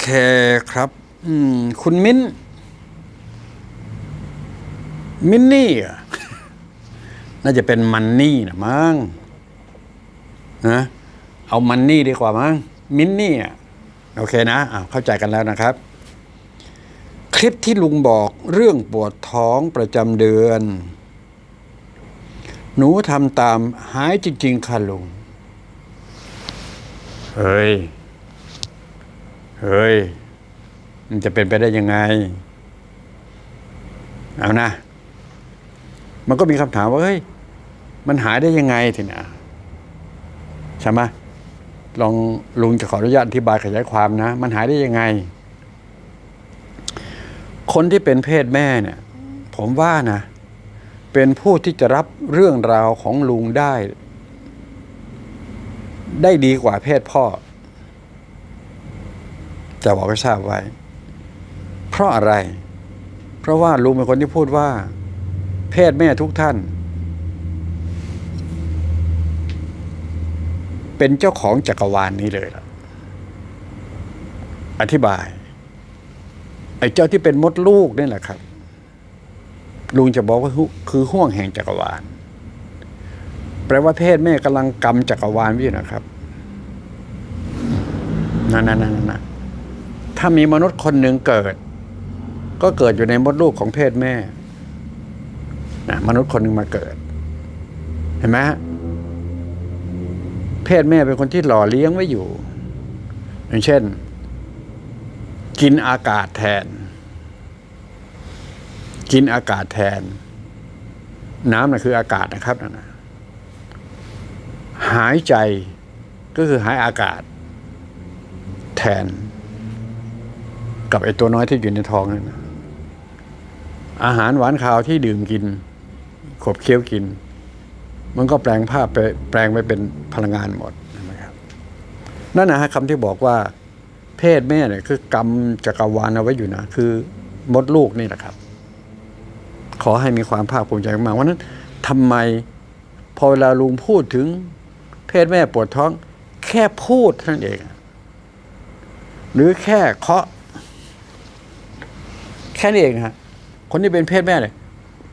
เคครับ อืม คุณมิ้น มินนี่ น่าจะเป็นมันนี่นะมั้งนะเอามันนี่ดีกว่ามั้งมินนี่โอเคนะอ่าเข้าใจกันแล้วนะครับ คลิปที่ลุงบอกเรื่องปวดท้องประจำเดือน หนูทำตามหายจริง ๆ ค่ะลุง เฮ้ย เฮ้ย มันจะเป็นไปได้ยังไง เอานะ มันก็มีคำถามว่าเฮ้ย มันหายได้ยังไงทีนี้ใช่ไหมลองลุงจะขออนุญาตอธิบายขยายความนะ มันหายได้ยังไง คนที่เป็นเพศแม่เนี่ย ผมว่านะ เป็นผู้ที่จะรับเรื่องราวของลุงได้ ได้ดีกว่าเพศพ่อ จะบอกให้ทราบไว้ เพราะอะไร เพราะว่าลุงเป็นคนที่พูดว่า เพศแม่ทุกท่าน เป็นเจ้าของจักรวาลนนี้เลยล่ะ อธิบาย ไอ้เจ้าที่เป็นมดลูกนี่แหละครับ ลุงจะบอกว่าคือห่วงแห่งจักรวาล แปลว่าเพศแม่กำลังกำจักรวาลว้อยู่นะครับนั่นนั่นนั่นนั่น ถ้ามีมนุษย์คนหนึ่งเกิด ก็เกิดอยู่ในมดลูกของเพศแม่นะมนุษย์คนหนึ่งมาเกิด เห็นไหมฮะเพศแม่เป็นคนที่หล่อเลี้ยงไว้อยู่ อย่างเช่น กินอากาศแทน กินอากาศแทน น้ำน่ะคืออากาศนะครับนั่นนะหายใจก็คือหายอากาศ แทน กับไอ้ตัวน้อยที่อยู่ในท้องนั่นอาหารหวานข้าวที่ดื่มกิน ขบเคี้ยวกิน มันก็แปลงภาพไปแปลงไปเป็นพลังงานหมดนะครับนั่นนะฮะคำที่บอกว่าเพศแม่เนี่ยคือกรรมจักรวาลเอาไว้อยู่นะ คือมดลูกนี่แหละครับ ขอให้มีความภาคภูมิใจมากว่านั้นทำไมพอเวลาลุงพูดถึง เพศแม่ปวดท้อง แค่พูดเท่านั้นเอง หรือแค่เคาะ ค่นี้เองฮะคนที่เป็นเพศแม่เนี่ย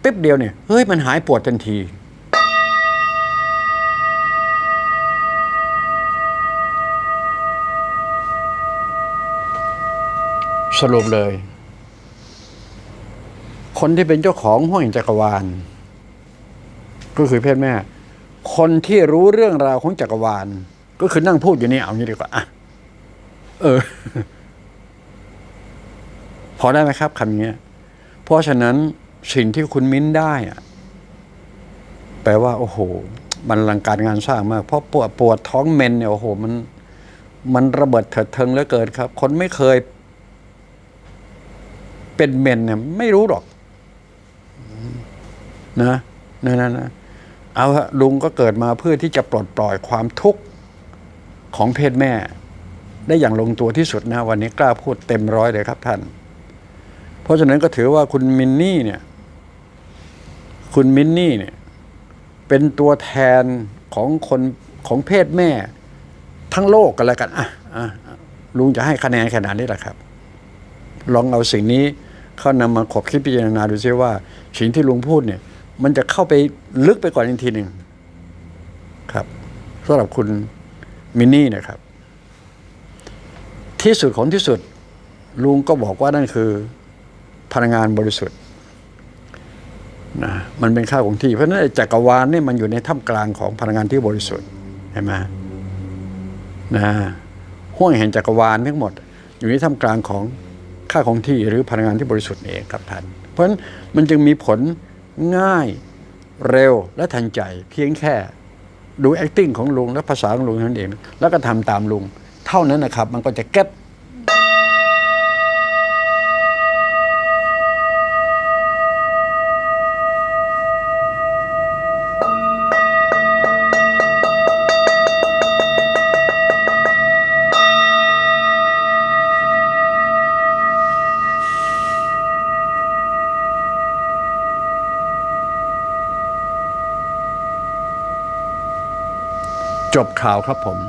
แป๊บเดียวเนี่ยเฮ้ยมันหายปวดทันที สรุปเลย คนที่เป็นเจ้าของห้องจักรวาล ก็คือเพศแม่ คนที่รู้เรื่องราวของจักรวาล ก็คือนั่งพูดอยู่นี่เอางี้ดีกว่าอะเออ พอได้ไหมครับคำนี้เพราะฉะนั้นสิ่งที่คุณมิ้นได้อะแปลว่า โอ้โห มันลังการงานสร้างมาก เพราะปวดปวดท้องเมนเนี่ยโอ้โห มัน มันระเบิดเถิดเทิงเหลือเกินครับ คนไม่เคย เป็นเมนเนี่ย ไม่รู้หรอก นะนะนะนะเอาฮะลุงก็เกิดมาเพื่อที่จะปลดปล่อยความทุกข์ของเพศแม่ ได้อย่างลงตัวที่สุดนะ วันนี้กล้าพูดเต็มร้อยเลยครับท่าน ราะฉะนั้นก็ถือว่าคุณมินนี่เนี่ยคุณมินนี่เนี่ยเป็นตัวแทนของคนของเพศแม่ ทั้งโลกกันแล้วกันอะอะลุงจะให้คะแนนขนาดนี้แหละครับ ลองเอาสิ่งนี้เข้านำมาขบคิดพิจารณาดูซิว่าสิ่งที่ลุงพูดเนี่ย มันจะเข้าไปลึกไปกว่านี้ทีหนึ่งครับสำหรับคุณมินนี่นะครับ ที่สุดของที่สุดลุงก็บอกว่านั่นคือ พลังงานบริสุทธิ์นะมันเป็นค่าของที่ เพราะฉะนั้นจักรวาลนี่มันอยู่ในท่ามกลางของพลังงานที่บริสุทธิ์เห็นไหมนะห่วงแห่งจักรวาลทั้งหมด อยู่ในท่ามกลางของค่าของที่หรือพลังงานที่บริสุทธิ์เองครับท่านเพราะฉะนั้นมันจึงมีผลง่ายเร็วและทันใจ เพียงแค่ดู acting ของลุงและภาษาของลุงนั้นเอง แล้วก็ทำตามลุง เท่านั้นนะครับ มันก็จะเก็ต จบข่าวครับผม